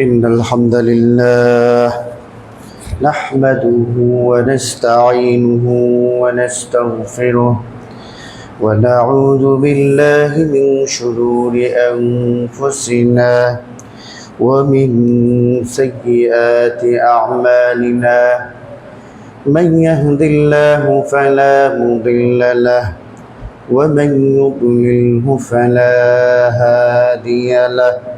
إن الحمد لله نحمده ونستعينه ونستغفره ونعوذ بالله من شرور أنفسنا ومن سيئات أعمالنا. من يهد الله فلا مضل له ومن يضلله فلا هادي له.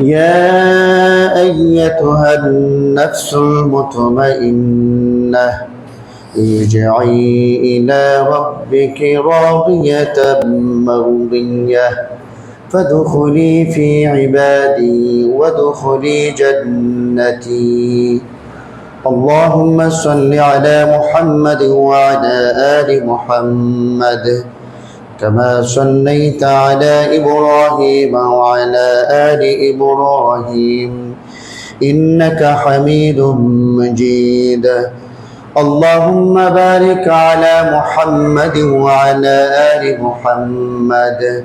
يا أيتها النفس المطمئنة ارجعي إلى ربك راضية مرضية فادخلي في عبادي وادخلي جنتي. اللهم صل على محمد وعلى آل محمد. كما صليت على إبراهيم وعلى آل إبراهيم. إنك حميد مجيد. اللهم بارك على محمد وعلى آل محمد.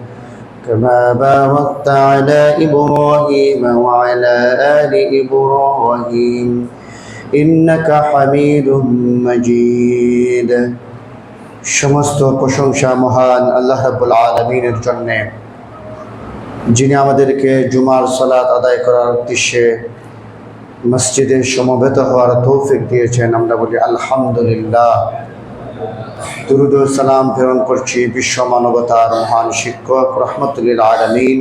كما باركت على إبراهيم وعلى آل إبراهيم. إنك حميد مجيد. সমস্ত প্রশংসা মহান আল্লাহ রাব্বুল আলামিনের জন্য। যিনি আমাদেরকে জুমার সালাত আদায় করার উদ্দেশ্যে মসজিদে সমবেত হওয়ার তৌফিক দিয়েছেন, আমরা বলি আলহামদুলিল্লাহ। দুরুদ সালাম প্রেরণ করছি বিশ্ব মানবতার মহান শিক্ষক রহমতুল্লিল আলমিন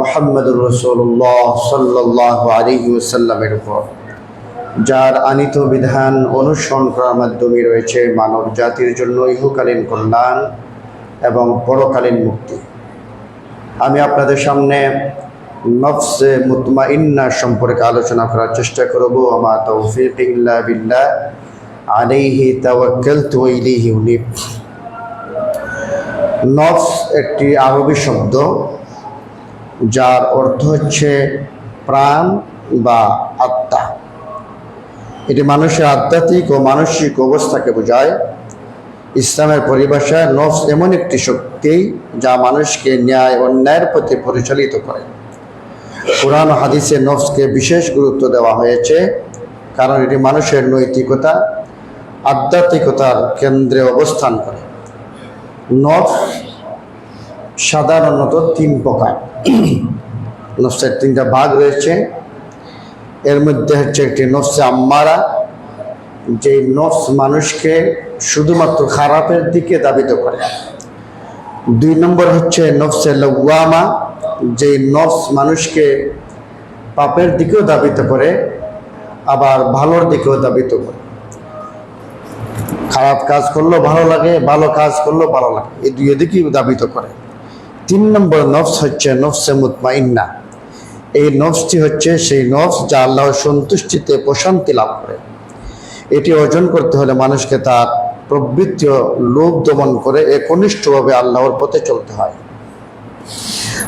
মোহাম্মদুর রসুল্লাহ সাল্লাহ আলহি ওসাল্লামের উপর। যার আনিত বিধান অনুসরণ করার মাধ্যমে রয়েছে মানব জাতির জন্য ইহকালীন কল্যাণ এবং পরকালীন মুক্তি। আমি আপনাদের সামনে নফসে মুতমাইন্না সম্পর্কে আলোচনা করার চেষ্টা করব। আমার তৌফিক ইল্লা বিল্লাহ আলাইহি তাওয়াক্কালতু ওয়া ইলাইহি উনীব। নফস একটি আরবি শব্দ যার অর্থ হচ্ছে প্রাণ বা এটি মানুষের আধ্যাত্মিক ও মানসিক অবস্থাকে বোঝায়। ইসলামের পরিভাষায় নফস এমন একটি শক্তি যা মানুষকে ন্যায় অন্যায়ের প্রতি পরিচালিত করে। কোরআন হাদিসে নফসকে বিশেষ গুরুত্ব দেওয়া হয়েছে, কারণ এটি মানুষের নৈতিকতা, আধ্যাত্মিকতার কেন্দ্রে অবস্থান করে। নফস সাধারণত তিন প্রকার। নফসের তিনটা ভাগ রয়েছে এর মধ্যে হচ্ছে একটি নফসে আম্মারা, যে নফস মানুষকে শুধুমাত্র খারাপের দিকে দাবিত করে। দুই নম্বর হচ্ছে নফসে লওয়ামা যে নফস মানুষকে পাপের দিকেও দাবিত করে, আবার ভালোর দিকেও দাবিত করে। খারাপ কাজ করলেও ভালো লাগে, ভালো কাজ করলেও ভালো লাগে, এই দুই দিকেই দাবিত করে। তিন নম্বর নফস হচ্ছে নফসে মুতমাইন্না। এই নফসটি হচ্ছে সেই নফস যা আল্লাহর সন্তুষ্টিতে প্রশান্তি লাভ করে। এটি অর্জন করতে হলে মানুষকে তার প্রবৃত্তি লোভ দমন করে একনিষ্ঠভাবে আল্লাহর পথে চলতে হয়।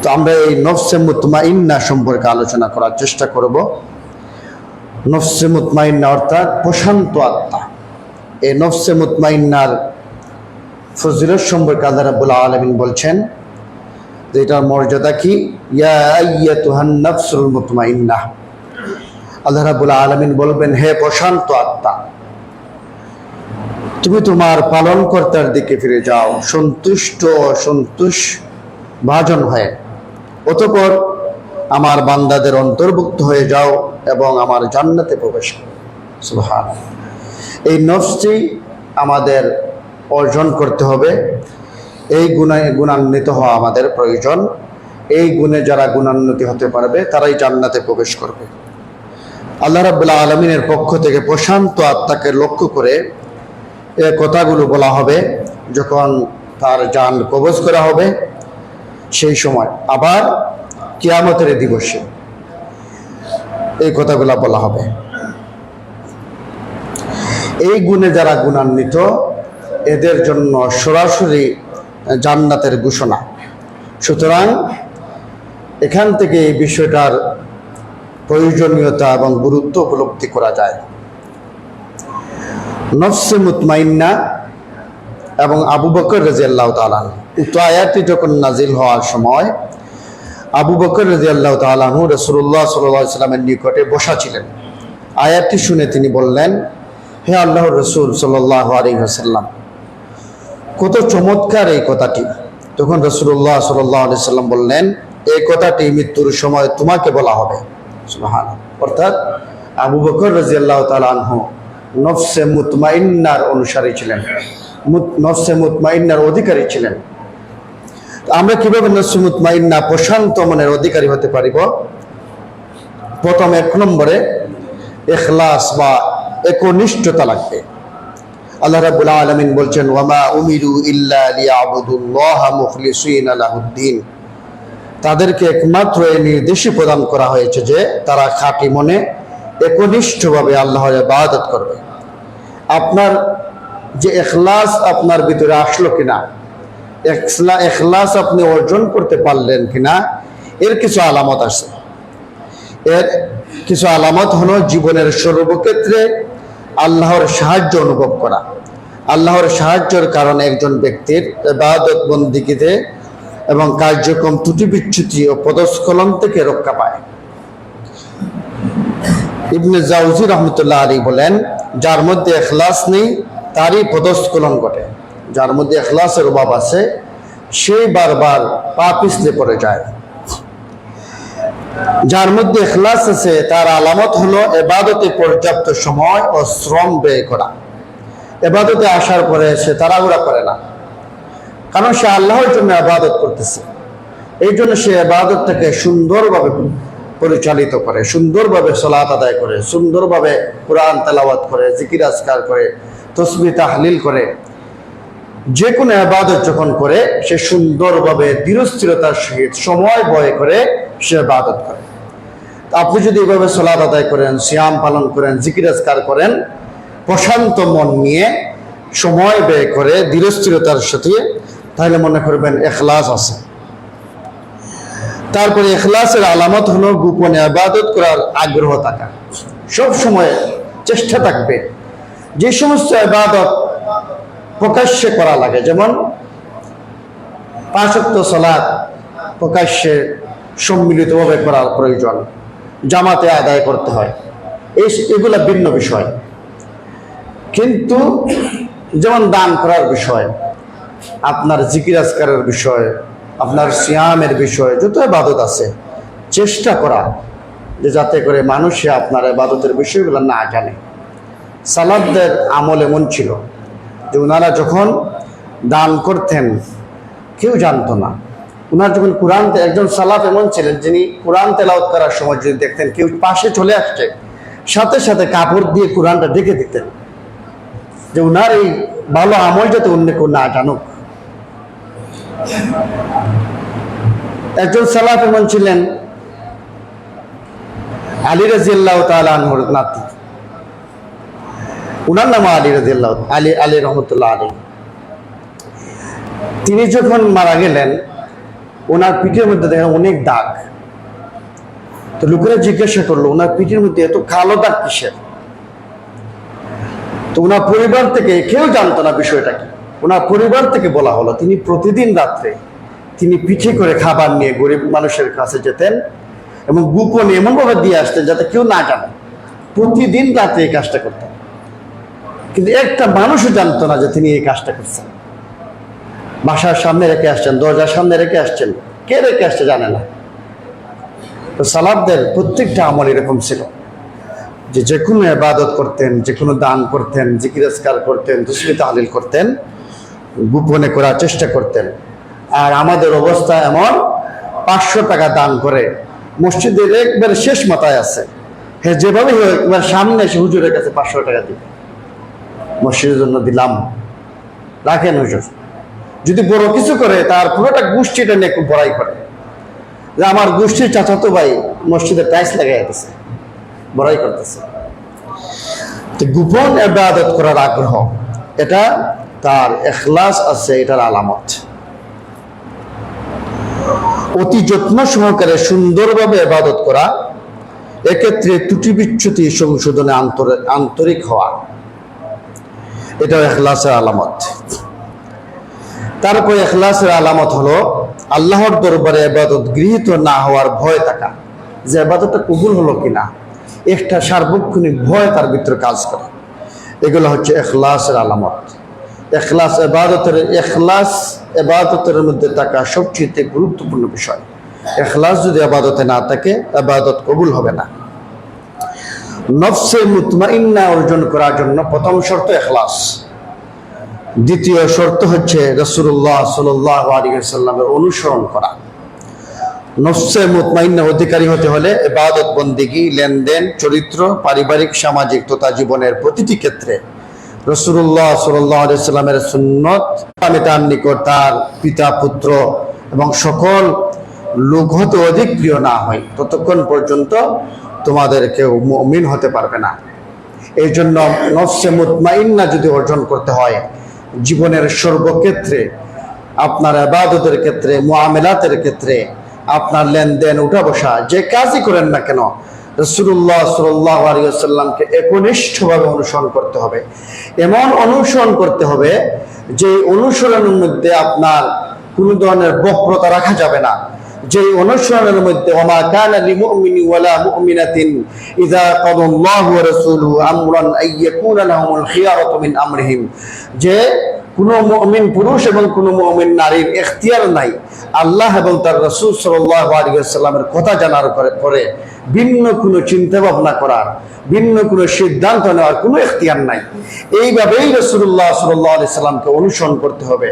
তো আমরা এই নফসে মুতমাইন্না সম্পর্কে আলোচনা করার চেষ্টা করব। নফসে মুতমাইন্না অর্থাৎ প্রশান্ত আত্মা। এই নফসে মুতমাইন্নার ফজিলত সম্পর্কে আল্লাহ রাবুল আলমিন বলছেন যে এটার মর্যাদা কি? আল্লাহ রাব্বুল আলামিন বলবেন, হে প্রশান্ত আত্মা, তুমি তোমার পালনকর্তার দিকে ফিরে যাও। সন্তুষ্ট ও সন্তোষ ভাজন হয়ে। অতপর আমার বান্দাদের অন্তর্ভুক্ত হয়ে যাও এবং আমার জান্নাতে প্রবেশ এই নফসটি আমাদের অর্জন করতে হবে। এই গুণে গুণান্বিত হওয়া আমাদের প্রয়োজন। এই গুণে যারা গুণান্বিত হতে পারবে, তারাই জান্নাতে প্রবেশ করবে। আল্লাহ রাবুল্লাহ আলমিনের পক্ষ থেকে প্রশান্ত আত্মাকে লক্ষ্য করে এ কথাগুলো বলা হবে, যখন তার যান কবজ করা হবে সেই সময়। আবার কিয়ামতের দিবসে এই কথাগুলো বলা হবে। এই গুণে যারা গুণান্বিত, এদের জন্য সরাসরি জান্নাতের ঘোষণা। সুতরাং এখান থেকে এই বিষয়টার প্রয়োজনীয়তা এবং গুরুত্ব উপলব্ধি করা যায়। নফসে মুতমাইন্না এবং আবু বকর রাজি আল্লাহ তালান উক্ত আয়াতটি যখন নাজিল হওয়ার সময়, আবু বকর রাজি আল্লাহ রসুল্লাহ সাল্লামের নিকটে বসা ছিলেন। আয়াতটি শুনে তিনি বললেন, হে আল্লাহ রসুল সাল্লাহ আলী হাসাল্লাম কত চমৎকার এই কথাটি। তখন রসুল্লাহ সাল্লাহ আলি সাল্লাম বললেন, এই কথাটি মৃত্যুর সময় তোমাকে বলা হবে। সুবহান। অর্থাৎ আবু বকর রাজি আল্লাহ তালাহু নফসে মুতমাইন্নার অনুসারী ছিলেন। নফসে মুতমাইন্নার অধিকারী ছিলেন। আমরা কীভাবে নফসে মুতমাইন্না প্রশান্ত মনের অধিকারী হতে পারিব? প্রথম এক নম্বরে এখলাস বা একনিষ্ঠতা লাগবে। আল্লাহ রাব্বুল আলামিন বলছেন, ওয়ামা উমিরু ইল্লা লিয়াবুদুল্লাহ মুখলিসিনা লাহুদ্দিন। তাদেরকে একমাত্র এই নির্দেশই প্রদান করা হয়েছে যে তারা খাঁটি মনে একনিষ্ঠভাবে আল্লাহর ইবাদত করবে। আপনার যে এখলাস আপনার ভিতরে আসলো কিনা, এখলা- এখলাস আপনি অর্জন করতে পারলেন কিনা, এর কিছু আলামত আছে। এর কিছু আলামত হলো, জীবনের সর্বক্ষেত্রে আল্লাহর সাহায্য অনুভব করা। আল্লাহর সাহায্যের কারণে একজন ব্যক্তির ইবাদত বন্দিগিতে এবং কার্যক্রম ত্রুটি বিচ্যুতি ও পদস্খলন থেকে রক্ষা পায়। ইবনে জাউজি রহমতুল্লাহ আলী বলেন, যার মধ্যে এখলাস নেই, তারই পদস্খলন ঘটে। যার মধ্যে এখলাসের অভাব আছে সেই বারবার পা পিছলে পড়ে যায়। যার মধ্যে এখলাস আছে, তার আলামত হলো এবাদতে পর্যাপ্ত সময় ও শ্রম ব্যয় করা। এবাদতে আসার পরে সে তাড়াহুড়া করে না। কারণ সে আল্লাহর জন্য আবাদত করতেছে। এই জন্য সে আবাদতটাকে সুন্দরভাবে পরিচালিত করে, সুন্দরভাবে সলাত আদায় করে, সুন্দরভাবে কোরআন তেলাওয়াত করে, জিকির আজকার করে, তসবি তাহলিল করে। যে কোনো আবাদত যখন করে, সে সুন্দরভাবে দৃঢ়স্থিরতার সহিত সময় বয়ে করে সে আবাদত করে। আপনি যদি এভাবে সলাদ আদায় করেন, সিয়াম পালন করেন জিকিরাজকার করেন, প্রশান্ত মন নিয়ে সময় ব্যয় করে দৃঢ়স্থিরতার সাথে, তাহলে মনে করবেন এখলাস আছে। তারপরে এখলাসের আলামত হলো গোপনে আবাদত করার আগ্রহ থাকা। সব সময় চেষ্টা থাকবে। যে সমস্ত আবাদত প্রকাশ্যে করা লাগে, যেমন পাঁচক্ত সলাদ প্রকাশ্যে সম্মিলিতভাবে করার প্রয়োজন, জামাতে আদায় করতে হয়। এই এগুলা ভিন্ন বিষয়। কিন্তু যেমন দান করার বিষয়, আপনার জিকির আজকারের বিষয়, আপনার সিয়ামের বিষয়, যত এবাদত আছে, চেষ্টা করা যে যাতে করে মানুষে আপনার এবাদতের বিষয়গুলো না জানে। সালাদদের আমল এমন ছিল যে ওনারা যখন দান করতেন, কেউ জানতো না। ওনার যখন কোরআন একজন সালাফ এমন ছিলেন, যিনি কোরআন তেলাওত করার সময় যদি দেখতেন কেউ পাশে চলে আসছে, সাথে সাথে কাপড় দিয়ে কোরআনটা ডেকে দিতেন। যে ওনার এই ভালো আমল যাতে অন্য কেউ না জানুক। একজন সালাফ এমন ছিলেন, আলী রাজিয়াল্লাহ তালানহর নাতি। উনার নাম আলী রাজিয়াল্লাহ, আলী আলী রহমতুল্লাহ আলী তিনি যখন মারা গেলেন ওনার পিঠের মধ্যে দেখেন অনেক দাগ। তো লোকেরা জিজ্ঞাসা করল, ওনার পিঠের মধ্যে এত কালো দাগ কিসের? তো ওনার পরিবার থেকে কেউ জানতো না বিষয়টা কি। ওনার পরিবার থেকে বলা হলো, তিনি প্রতিদিন রাত্রে তিনি পিঠে করে খাবার নিয়ে গরিব মানুষের কাছে যেতেন এবং গোপনে এমনভাবে দিয়ে আসতেন যাতে কেউ না জানে। প্রতিদিন রাতে এই কাজটা করতেন। কিন্তু একটা মানুষও জানতো না যে তিনি এই কাজটা করছেন। বাসার সামনে রেখে আসছেন, দরজার সামনে রেখে আসছেন। কে রেখে আসছে জানে না। তো সালাবদের প্রত্যেকটা আমল এরকম ছিল। যে যে কোনো ইবাদত করতেন যে কোনো দান করতেন জিকিরস্কার করতেন দুসরি তাহলিল করতেন, গোপনে করার চেষ্টা করতেন। আর আমাদের অবস্থা এমন, পাঁচশো টাকা দান করে মসজিদের একবার শেষ মাথায় আছে। হ্যাঁ যেভাবে একবার সামনে এসে হুজুরের কাছে পাঁচশো টাকা দিবে। মসজিদের জন্য দিলাম। রাখেন হুজুর। যদি বড় কিছু করে, তার পুরোটা গোষ্ঠীটা নিয়ে খুব বড়াই করে। যে আমার গোষ্ঠীর চাচাতো ভাই মসজিদে টাইলস লাগাই দিছে, বড়াই করতেছে। তো গোপন এবাদত করার আগ্রহ, এটা তার এখলাস আছে, এটার আলামত। অতি যত্ন সহকারে সুন্দরভাবে এবাদত করা, এক্ষেত্রে ত্রুটি বিচ্যুতি সংশোধনে আন্তর- আন্তরিক হওয়া এটা এখলাসের আলামত। তারপর এখলাসের আলামত হলো আল্লাহর দরবারে এবাদত গৃহীত না হওয়ার ভয় থাকা। যে এবাদতটা কবুল হলো কিনা, একটা সার্বক্ষণিক ভয় তার ভিতরে কাজ করে। এগুলো হচ্ছে এখলাসের আলামত। এখলাস এবাদতের এখলাস এবাদতের মধ্যে থাকা সবচেয়ে গুরুত্বপূর্ণ বিষয়। এখলাস যদি আবাদতে না থাকে আবাদত কবুল হবে না। নফসে মুতমাইন্না অর্জন করার জন্য প্রথম শর্ত এখলাস দ্বিতীয় শর্ত হচ্ছে রসুল্লাহ সাল্লাহ আলিয়াল্লামের অনুসরণ করা। নফসে মুতমাইন্না অধিকারী হতে হলে এবাদত বন্দিগি, লেনদেন, চরিত্র, পারিবারিক, সামাজিক তথা জীবনের প্রতিটি ক্ষেত্রে রসুল্লাহ সাল্লাহ আলিয়াল্লামের সুন্নত আমি তার নিকট তার পিতা, পুত্র এবং সকল লোক হতে অধিক প্রিয় না হয়, ততক্ষণ পর্যন্ত তোমাদের কেউ মুমিন হতে পারবে না। এই জন্য নফসে মুতমাইন্না যদি অর্জন করতে হয় জীবনের সর্বক্ষেত্রে, আপনার আবাদতের ক্ষেত্রে, মুআমেলাতের ক্ষেত্রে, আপনার লেনদেন উঠা বসা যে কাজই করেন না কেন রসুল্লাহ সাল্লাহ আলিয়াল্লামকে একনিষ্ঠভাবে অনুসরণ করতে হবে। এমন অনুসরণ করতে হবে যে অনুসরণের মধ্যে আপনার কোনো ধরনের বক্রতা রাখা যাবে না। যে অনুসরণের মধ্যে, ওমা কানা লিমুমিনি ওয়ালা মুমিনাতিন ইযা কাদাল্লাহু ওয়া রাসূলুহু আমরান আইয়াকুনা লাহুমুল খিয়ারাতু মিন আমরিহিম। যে কোনো মুমিন পুরুষ এবং কোনো মুমিন নারীর এখতিয়ার নাই। আল্লাহ এবং তার রাসূল ওয়াসাল্লামের কথা জানার পরে ভিন্ন কোনো চিন্তা ভাবনা করার, ভিন্ন কোনো সিদ্ধান্ত নেওয়ার কোনো এখতিয়ার নাই। এইভাবেই রসুল্লাহ সাল্লাহ আলি সাল্লামকে অনুসরণ করতে হবে।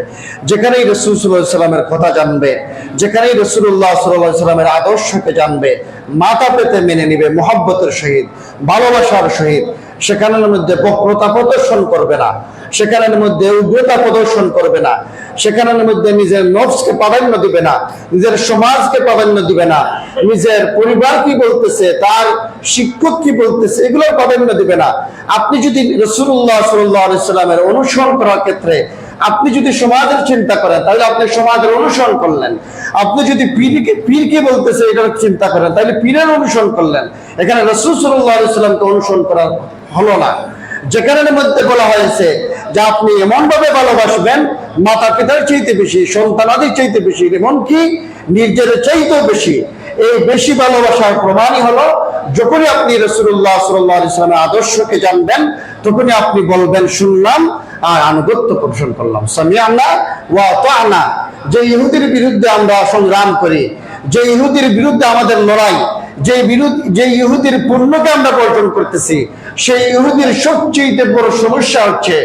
যেখানেই রসুল সাল্লাহ সাল্লামের কথা জানবে, যেখানেই রসুল্লাহ সাল্লাহ সাল্লামের আদর্শকে জানবে, মাথা পেতে মেনে নিবে মোহাব্বতের সহিত, ভালোবাসার সহিত, সেখানের মধ্যে বক্রতা প্রদর্শন করবে না। সেখানের মধ্যে উগ্রতা প্রদর্শন করবে না। সেখানের মধ্যে নিজের নফসকে প্রাধান্য দিবে না, নিজের সমাজকে প্রাধান্য দিবে না, নিজের পরিবার কি বলতেছে, তার শিক্ষক কি বলতেছে, এগুলোর প্রাধান্য দিবে না। আপনি যদি রসুল্লাহ সাল্লামের অনুসরণ করার ক্ষেত্রে আপনি যদি সমাজের চিন্তা করেন, তাহলে আপনি সমাজের অনুসরণ করলেন। আপনি যদি পীরকে পীরকে বলতেছে, এটার চিন্তা করেন, তাহলে পীরের অনুসরণ করলেন। এখানে রসুল সাল্লাহ সাল্লামকে অনুসরণ করা হলো না। যেখানের মধ্যে বলা হয়েছে যে আপনি এমন ভাবে ভালোবাসবেন মাতা পিতার চাইতে বেশি, সন্তানাদের চাইতে বেশি, এমনকি নিজের চাইতেও বেশি। এই বেশি ভালোবাসার প্রমাণই হলো, যখনই আপনি রসুল্লাহ সাল্লাহ ইসলামের আদর্শকে জানবেন, তখনই আপনি বলবেন, শুনলাম আর আনুগত্য পোষণ করলাম। সামিয়ানা ওয়া তানা যে ইহুদির বিরুদ্ধে আমরা সংগ্রাম করি, যে ইহুদির বিরুদ্ধে আমাদের লড়াই যে বিরুদ্ধ যে ইহুদির পূর্ণকে আমরা বর্জন করতেছি, সেই ইহুদির সবচেয়ে বড় সমস্যা হচ্ছে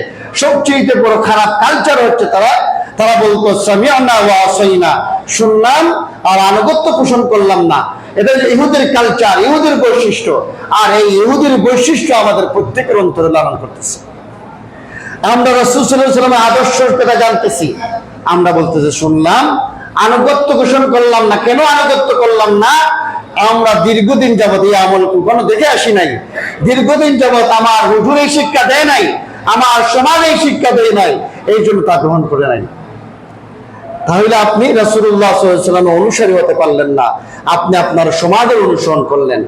সবচেয়ে বড় খারাপ কালচার হচ্ছে তারা তারা বলতো সামিয়ানা ওয়া শুনলাম আর আনুগত্য পোষণ করলাম না। এটা যে ইহুদের কালচার ইহুদের বৈশিষ্ট্য, আর এই ইহুদের বৈশিষ্ট্য আমাদের প্রত্যেকের অন্তরে লালন করতেছে। আমরা রসুল আদর্শ কথা জানতেছি। আমরা বলতেছি, শুনলাম, আনুগত্য ঘোষণ করলাম না। কেন আনুগত্য করলাম না? আমরা দীর্ঘদিন যাবৎ এই আমল কখনো দেখে আসি নাই। দীর্ঘদিন যাবৎ আমার হুজুর এই শিক্ষা দেয় নাই, আমার সমাজ এই শিক্ষা দেয় নাই, এই জন্য তা গ্রহণ করে নাই। তাহলে আপনি রাসুল্লাহ সাল্লামের অনুসারী হতে পারলেন না। আপনি আপনার সমাজের অনুসরণ করলেন,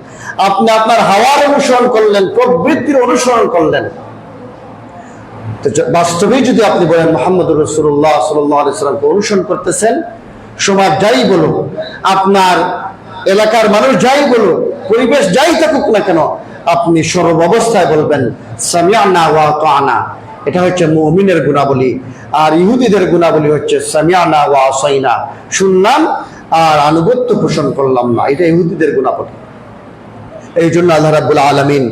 আপনি আপনার হাওয়ার অনুসরণ করলেন, প্রবৃত্তির অনুসরণ করলেন। বাস্তবেই যদি আপনি বলেন মোহাম্মদ রসুল্লাহ সাল্লামকে অনুসরণ করতেছেন, সমাজ যাই বলুক, আপনার এলাকার মানুষ যাই বলুক, পরিবেশ যাই থাকুক না কেন, আপনি সর্বাবস্থায় বলবেন সামিয়ানা ওয়া তানা এটা হচ্ছে মুমিনের গুণাবলী, আর ইহুদিদের গুণাবলী হচ্ছে সামিয়ানা ওয়া আসাইনা। শুনলাম আর আনুগত্য পোষণ করলাম না, এটা ইহুদিদের গুণাবলী। এই জন্য আল্লাহ রাব্বুল আলামিন,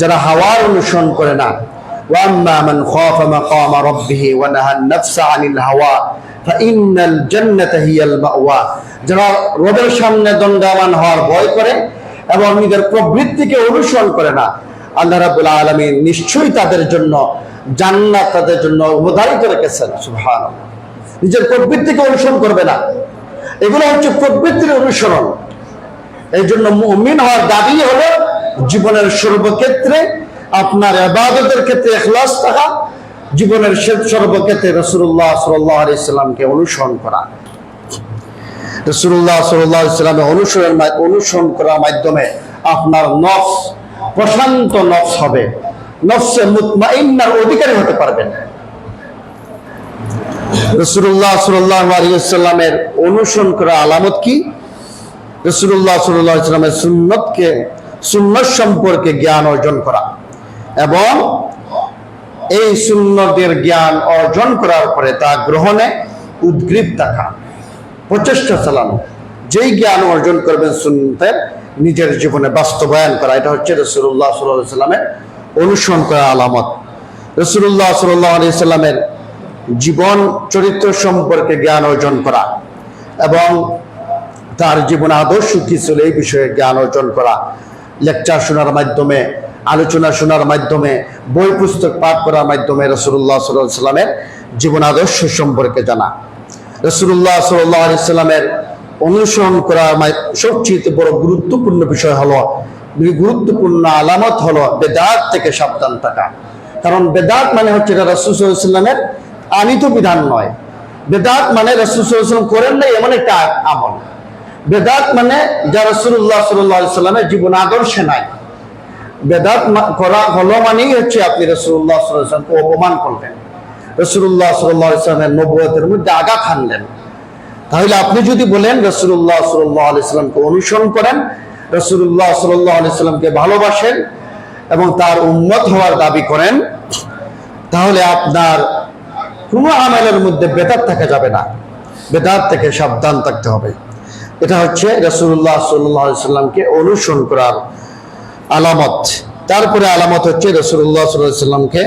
যারা হাওয়ার অনুসরণ করে না মান খাফা মাকামা রাব্বিহি ওয়া নাহা আন-নাফসা আনিল হাওয়া ফাইন্নাল জান্নাতা হিয়াল মাওয়া যারা রবের সামনে দণ্ডায়মান হওয়ার ভয় করে এবং নিজের প্রবৃত্তিকে অনুসরণ করে না, আল্লাহ রাব্বুল আলামিন নিশ্চয়ই তাদের জন্য জান্নাত তাদের জন্য অবধারিত রেখেছেন। সুবহানাল্লাহ। নিজের প্রবৃত্তিকে অনুসরণ করবে না। এগুলো হচ্ছে প্রবৃত্তির অনুসরণ। এই জন্য মুমিন হওয়ার দাবি হলো জীবনের সর্বক্ষেত্রে আপনার আবাদতের ক্ষেত্রে এখলাস থাকা, জীবনের সর্বক্ষেত্রে রসুল্লাহ সাল্লাহ আলাইসাল্লামকে অনুসরণ করা। রসুল্লাহ সাল্লাহ ইসলামের অনুসরণ অনুসরণ করার মাধ্যমে আপনার নফস, প্রশান্ত নফস হবে। নফসে মুতমাইন্নার অধিকারী হতে পারবেন। রসুল্লাহ সাল্লাহ অনুসরণ করা আলামত কি? রসুল্লাহ সাল্লাহ ইসলামের সুন্নতকে সুন্নত সম্পর্কে জ্ঞান অর্জন করা। এবং এই সুন্নতের জ্ঞান অর্জন করার পরে তা গ্রহণে উদ্গ্রীব থাকা প্রচেষ্টা চালানো যেই জ্ঞান অর্জন করবেন সুন্নতের নিজের জীবনে বাস্তবায়ন করা, এটা হচ্ছে রসুল্লাহ সাল্লাহ সাল্লামের অনুসরণ করা আলামত। রসুল্লাহ সাল্লাহ আলি সাল্লামের জীবন চরিত্র সম্পর্কে জ্ঞান অর্জন করা এবং তার জীবন আদর্শ কি ছিল এই বিষয়ে জ্ঞান অর্জন করা। লেকচার শোনার মাধ্যমে আলোচনা শোনার মাধ্যমে, বই পুস্তক পাঠ করার মাধ্যমে রসুল্লাহ সাল্লাহ সাল্লামের জীবন আদর্শ সম্পর্কে জানা। রসুল্লাহ সাল্লাহ সাল্লামের অনুসরণ করার সবচেয়ে বড় গুরুত্বপূর্ণ বিষয় হলো, গুরুত্বপূর্ণ আলামত হলো বেদাত থেকে সাবধান থাকা। কারণ বেদাত মানে হচ্ছে এটা রসুল সাল্লামের আনিত বিধান নয়। বেদাত মানে রসুল সাল্লাম করেন না এমন একটা আমল। বেদাত মানে যা রসুল্লাহ সাল্লাহ সাল্লামের জীবন আদর্শে নাই। বেদাত করা হলো মানেই হচ্ছে আপনি রসুল্লাহ সাল্লামকে অপমান করলেন। রসুল্লাহ সাল্লাহ ইসলামের নবুয়তের মধ্যে আগা খানলেন। তাহলে আপনি যদি বলেন রসুল্লাহ সাল্লাহ আলাইসাল্লামকে অনুসরণ করেন রসুল্লাহ সাল্লাহ আলাইসাল্লামকে ভালোবাসেন এবং তার উন্মত হওয়ার দাবি করেন, তাহলে আপনার কোনো আমেলের মধ্যে বেদাত থাকা যাবে না। বেদাত থেকে সাবধান থাকতে হবে। এটা হচ্ছে রসুল্লাহ সাল্লাহ সাল্লামকে অনুসরণ করার আলামত। তারপরে আলামত হচ্ছে রসুল্লাহ সাল্লাহ সাল্লামকে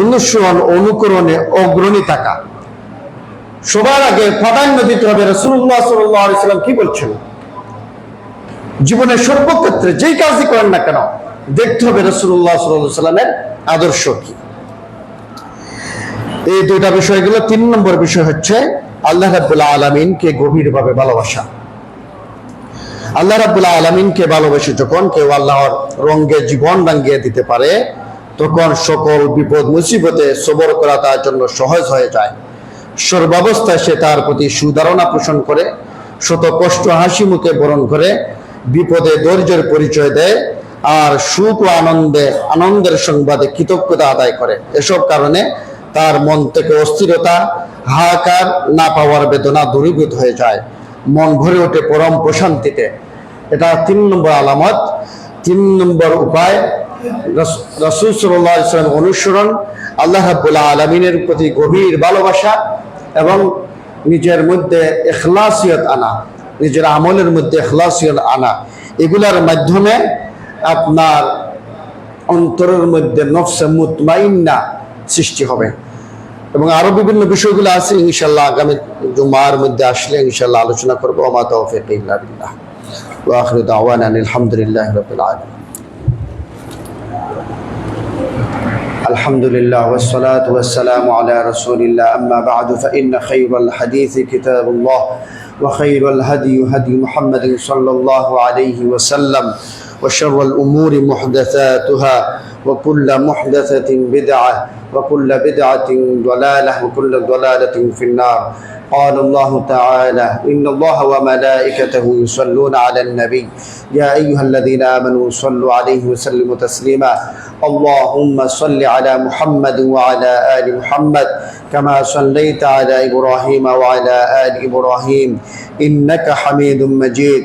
অনুসরণ, অনুকরণে অগ্রণী থাকা। সবার আগে প্রাধান্য দিতে হবে রসুল্লাহ সাল্লাম কি বলছেন? জীবনের সর্বক্ষেত্রে যেই কাজই করেন না কেন, দেখতে হবে রসুল্লাহ সাল্লামের আদর্শ কি। এই দুইটা বিষয়গুলো তিন নম্বর বিষয় হচ্ছে, আল্লাহ রাবুল্লাহ আলমিনকে গভীরভাবে ভালোবাসা। আল্লাহ রাবুল্লাহ আলমিনকে ভালোবেসে যখন কেউ আল্লাহর রঙ্গে জীবন রাঙ্গিয়ে দিতে পারে, তখন সকল বিপদ, মুসিবতে সবর করা তার জন্য সহজ হয়ে যায়। সর্বাবস্থায় সে তার প্রতি সুধারণা পোষণ করে, শত কষ্ট হাসি মুখে বরণ করে, বিপদে ধৈর্যের পরিচয় দেয় আর সুখ ও আনন্দে, আনন্দের সংবাদে কৃতজ্ঞতা আদায় করে। এসব কারণে তার মন থেকে অস্থিরতা, হাহাকার না পাওয়ার বেদনা দূরীভূত হয়ে যায়। মন ভরে ওঠে পরম প্রশান্তিতে। এটা তিন নম্বর আলামত, তিন নম্বর উপায়। রস- রসুল সাল্লাহ ইসলাম অনুসরণ, আল্লাহ রাব্বুল্লাহ আলমিনের প্রতি গভীর ভালোবাসা এবং নিজের মধ্যে এখলাসিয়ত আনা, নিজের আমলের মধ্যে এখলাসিয়ত আনা। এগুলার মাধ্যমে আপনার অন্তরের মধ্যে নফসে মুতমাইন্না সৃষ্টি হবে। এবং আরো বিভিন্ন বিষয়গুলো আছে ইনশাল্লাহ আগামী জুমার মধ্যে আসলে ইনশাল্লাহ আলোচনা করবো আমা তৌফিক ইল্লা বিল্লাহ ওয়া আখিরু দাওয়ানা আলহামদুলিল্লাহি রাব্বিল আলামিন الحمد لله والصلاة والسلام على رسول الله أما بعد فإن خير الحديث كتاب الله وخير الهدي هدي محمد صلى الله عليه وسلم وشر الأمور محدثاتها وكل محدثة بدعة وكل بدعة ضلالة وكل ضلالة في النار. قال الله تعالى إن الله وملائكته يصلون على النبي. يا أيها الذين آمنوا صلوا عليه وسلموا تسليما. اللهم صل على محمد وعلى آل محمد كما صليت على إبراهيم وعلى آل إبراهيم. إنك حميد مجيد.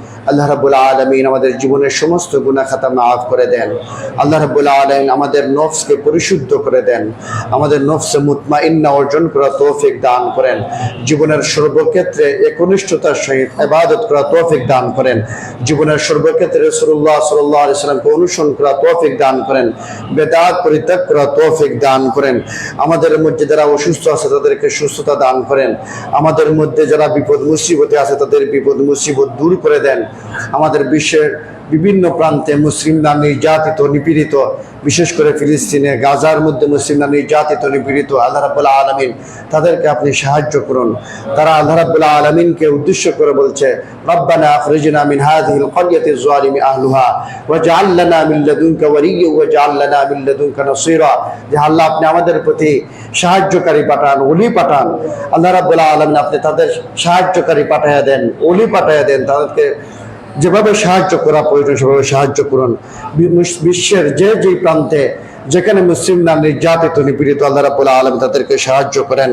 আল্লাহ রাব্বুল আলামিন আমাদের জীবনের সমস্ত গুনাহ খাতা মাফ করে দেন। আল্লাহ রাব্বুল আলামিন আমাদের নফসকে পরিশুদ্ধ করে দেন। আমাদের নফসে মুতমাইন্না অর্জন করা তৌফিক দান করেন। জীবনের সর্বক্ষেত্রে একনিষ্ঠতার সহিত ইবাদত করা তৌফিক দান করেন। জীবনের সর্বক্ষেত্রে রাসূলুল্লাহ সাল্লাল্লাহু আলাইহি সাল্লামকে অনুসরণ করা তৌফিক দান করেন। বেদাত পরিত্যাগ করা তৌফিক দান করেন। আমাদের মধ্যে যারা অসুস্থ আছে তাদেরকে সুস্থতা দান করেন। আমাদের মধ্যে যারা বিপদ মুসিবতে আছে তাদের বিপদ মুসিবত দূর করে দেন। আমাদের বিশ্বের বিভিন্ন প্রান্তে মুসলিমরা নির্যাতিত, নিপীড়িত, বিশেষ করে ফিলিস্তিনে, গাজার মধ্যে মুসলিমরা নির্যাতিত, নিপীড়িত, আল্লাহ রাবুল্লাহ আলমিন তাদেরকে আপনি সাহায্য করুন। তারা আল্লাহ রাবুল্লাহ আলমিনকে উদ্দেশ্য করে বলছে আল্লাহ আপনি আমাদের প্রতি সাহায্যকারী পাঠান, ওলি পাঠান। আল্লাহ রাব্বুল আলামিন আপনি তাদের সাহায্যকারী পাঠাইয়া দেন, ওলি পাঠাইয়া দেন, তাদেরকে যেভাবে সাহায্য করা প্রয়োজন, সেভাবে সাহায্য করুন। বিশ্বের যে যে প্রান্তে যেখানে মুসলিমরা নির্যাতিত, নিপীড়িত, আল্লাহ রাবুল্লাহ আলম তাদেরকে সাহায্য করেন।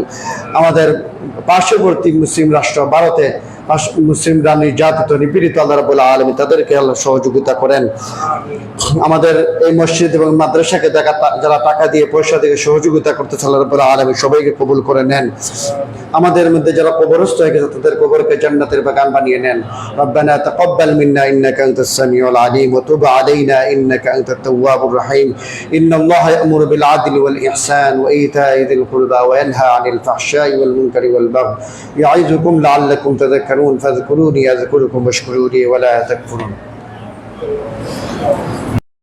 আমাদের পার্শ্ববর্তী মুসলিম রাষ্ট্র ভারতে মুসলিমরা নির্যাতিত নিপীড়িত আল্লাহ রাবুল আলমী তাদেরকে আল্লাহ সহযোগিতা করেন আমাদের এই মসজিদ এবং মাদ্রাসাকে দেখা যারা টাকা দিয়ে পয়সা দিয়ে সহযোগিতা করতেছে আল্লাহ রাবুল আলমী সবাইকে কবুল করে নেন আমাদের মধ্যে যারা কবরস্থ হয়ে গেছে তাদের কবরকে জান্নাতের বাগান বানিয়ে নেন ربنا تقبل منا انك انت السميع العليم وتب علينا انك انت التواب الرحيم ان الله يأمر بالعدل والاحسان وايتاء ذي القربى وينهى عن الفحشاء والمنكر والبغي يعظكم لعلكم تذكرون فاذكروني أذكركم واشكروا لي ولا تكفرون.